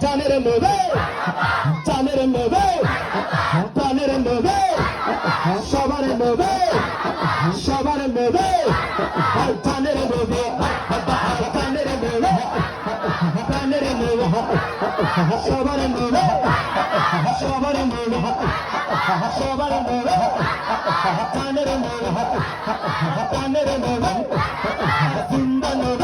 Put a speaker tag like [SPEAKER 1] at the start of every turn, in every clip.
[SPEAKER 1] Taniremove, Taniremove, Taniremove, Shabaremove, Shabaremove, Taniremove, Taniremove, Taniremove, Shabaremove, Shabaremove, Shabaremove, Taniremove, Taniremove, Sundanove.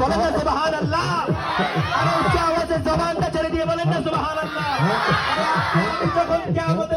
[SPEAKER 1] বলে না সুবাহান আল্লাহ আরে উচ্চ আওয়াজে জবানটা ছেড়ে দিয়ে বলেন না সুবাহান আল্লাহ যখন কেমন